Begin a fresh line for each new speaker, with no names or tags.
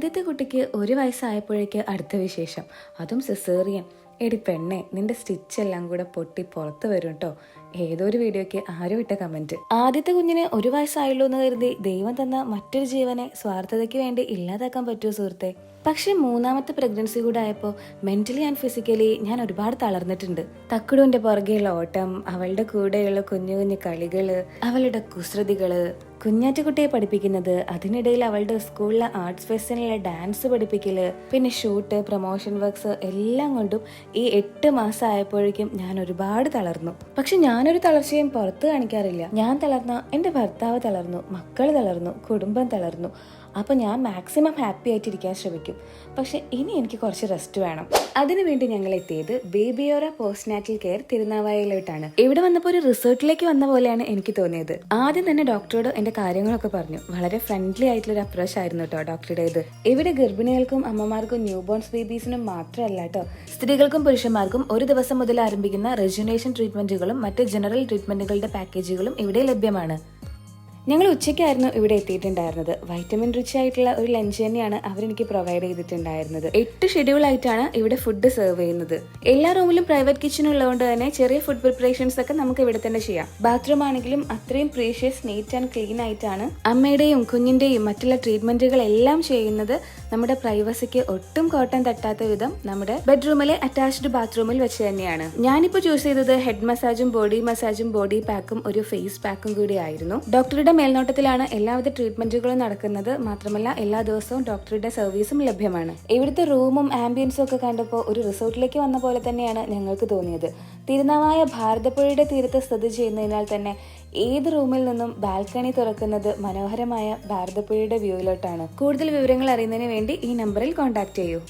ആദ്യത്തെ കുട്ടിക്ക് ഒരു വയസ്സായപ്പോഴേക്ക് അടുത്ത വിശേഷം. അതും സിസേറിയൻ എടി പെണ്ണെ നിന്റെ സ്റ്റിച്ചെല്ലാം കൂടെ പൊട്ടി പുറത്ത് വരും കേട്ടോ ഏതോ ഒരു ആരോ ഇട്ട കമന്റ്. ആദ്യത്തെ കുഞ്ഞിന് ഒരു വയസ്സായുള്ളൂ എന്ന് കരുതി ദൈവം തന്ന മറ്റൊരു ജീവനെ സ്വാർത്ഥതയ്ക്ക് വേണ്ടി ഇല്ലാതാക്കാൻ പറ്റുമോ സുഹൃത്തെ? പക്ഷെ മൂന്നാമത്തെ പ്രഗ്നൻസി കൂടെ ആയപ്പോൾ മെന്റലി ആൻഡ് ഫിസിക്കലി ഞാൻ ഒരുപാട് തളർന്നിട്ടുണ്ട്. തക്കുടുവിന്റെ പുറകെയുള്ള ഓട്ടം അവളുടെ കൂടെയുള്ള കുഞ്ഞു കുഞ്ഞു കളികൾ അവളുടെ കുസൃതികൾ കുഞ്ഞാറ്റക്കുട്ടിയെ പഠിപ്പിക്കുന്നത് അതിനിടയിൽ അവളുടെ സ്കൂളിലെ ആർട്സ് ഫെസ്റ്റിനുള്ള ഡാൻസ് പഠിപ്പിക്കൽ പിന്നെ ഷൂട്ട് പ്രൊമോഷൻ വർക്ക്സ് എല്ലാം കൊണ്ടും ഈ എട്ട് മാസം ആയപ്പോഴേക്കും ഞാൻ ഒരുപാട് തളർന്നു. പക്ഷെ ഞാനൊരു തളർച്ചയും പുറത്ത് കാണിക്കാറില്ല. ഞാൻ തളർന്ന എന്റെ ഭർത്താവ് തളർന്നു മക്കൾ തളർന്നു കുടുംബം തളർന്നു. അപ്പോൾ ഞാൻ മാക്സിമം ഹാപ്പി ആയിട്ടിരിക്കാൻ ശ്രമിക്കും. പക്ഷെ ഇനി എനിക്ക് കുറച്ച് റെസ്റ്റ് വേണം. അതിനുവേണ്ടി ഞങ്ങൾ എത്തിയത് ബേബിയോറ പോസ്റ്റ്നാറ്റൽ കെയർ തിരുനാവായയിലോട്ടാണ്. ഇവിടെ വന്നപ്പോൾ ഒരു റിസോർട്ടിലേക്ക് വന്ന പോലെയാണ് എനിക്ക് തോന്നിയത്. ആദ്യം തന്നെ ഡോക്ടറോട് എന്റെ കാര്യങ്ങളൊക്കെ പറഞ്ഞു. വളരെ ഫ്രണ്ട്ലി ആയിട്ടുള്ള ഒരു അപ്രോച്ച് ആയിരുന്നു കേട്ടോ ഡോക്ടറുടേത് ഇവിടെ ഗർഭിണികൾക്കും അമ്മമാർക്കും ന്യൂ ബോൺസ് ബേബീസിനും മാത്രമല്ല കേട്ടോ സ്ത്രീകൾക്കും പുരുഷന്മാർക്കും ഒരു ദിവസം മുതൽ ആരംഭിക്കുന്ന റെജുനേഷൻ ട്രീറ്റ്മെന്റുകളും മറ്റ് ജനറൽ ട്രീറ്റ്മെന്റുകളുടെ പാക്കേജുകളും ഇവിടെ ലഭ്യമാണ്. ഞങ്ങൾ ഉച്ചയ്ക്കായിരുന്നു ഇവിടെ എത്തിയിട്ടുണ്ടായിരുന്നത്. വൈറ്റമിൻ റിച്ച് ആയിട്ടുള്ള ഒരു ലഞ്ച് തന്നെയാണ് അവരെനിക്ക് പ്രൊവൈഡ് ചെയ്തിട്ടുണ്ടായിരുന്നത്. എട്ട് ഷെഡ്യൂൾ ആയിട്ടാണ് ഇവിടെ ഫുഡ് സെർവ് ചെയ്യുന്നത്. എല്ലാ റൂമിലും പ്രൈവറ്റ് കിച്ചൺ ഉള്ളതുകൊണ്ട് തന്നെ ചെറിയ ഫുഡ് പ്രിപ്പറേഷൻസ് ഒക്കെ നമുക്ക് ഇവിടെ തന്നെ ചെയ്യാം. ബാത്റൂം ആണെങ്കിലും അത്രയും പ്രീഷ്യസ് നീറ്റ് ആൻഡ് ക്ലീൻ ആയിട്ടാണ് അമ്മയുടെയും കുഞ്ഞിന്റെയും മറ്റുള്ള ട്രീറ്റ്മെന്റുകൾ എല്ലാം ചെയ്യുന്നത്. നമ്മുടെ പ്രൈവസിക്ക് ഒട്ടും കോട്ടം തട്ടാത്ത വിധം നമ്മുടെ ബെഡ്റൂമിലെ അറ്റാച്ച്ഡ് ബാത്റൂമിൽ വെച്ച് തന്നെയാണ്. ഞാനിപ്പോൾ ചൂസ് ചെയ്തത് ഹെഡ് മസാജും ബോഡി മസാജും ബോഡി പാക്കും ഒരു ഫേസ് പാക്കും കൂടി ആയിരുന്നു. ഡോക്ടറുടെ മേൽനോട്ടത്തിലാണ് എല്ലാവിധ ട്രീറ്റ്മെന്റുകളും നടക്കുന്നത്. മാത്രമല്ല എല്ലാ ദിവസവും ഡോക്ടറുടെ സർവീസും ലഭ്യമാണ്. ഇവിടുത്തെ റൂമും ആംബിയൻസും ഒക്കെ കണ്ടപ്പോൾ ഒരു റിസോർട്ടിലേക്ക് വന്ന പോലെ തന്നെയാണ് ഞങ്ങൾക്ക് തോന്നിയത്. തിരുനാവായ ഭാരതപ്പുഴയുടെ തീരത്ത് സ്ഥിതി ചെയ്യുന്നതിനാൽ തന്നെ ഏത് റൂമിൽ നിന്നും ബാൽക്കണി തുറക്കുന്നത് മനോഹരമായ ഭാരതപ്പുഴയുടെ വ്യൂയിലോട്ടാണ് കൂടുതൽ വിവരങ്ങൾ അറിയുന്നതിന് വേണ്ടി ഈ നമ്പറിൽ കോൺടാക്ട് ചെയ്യൂ.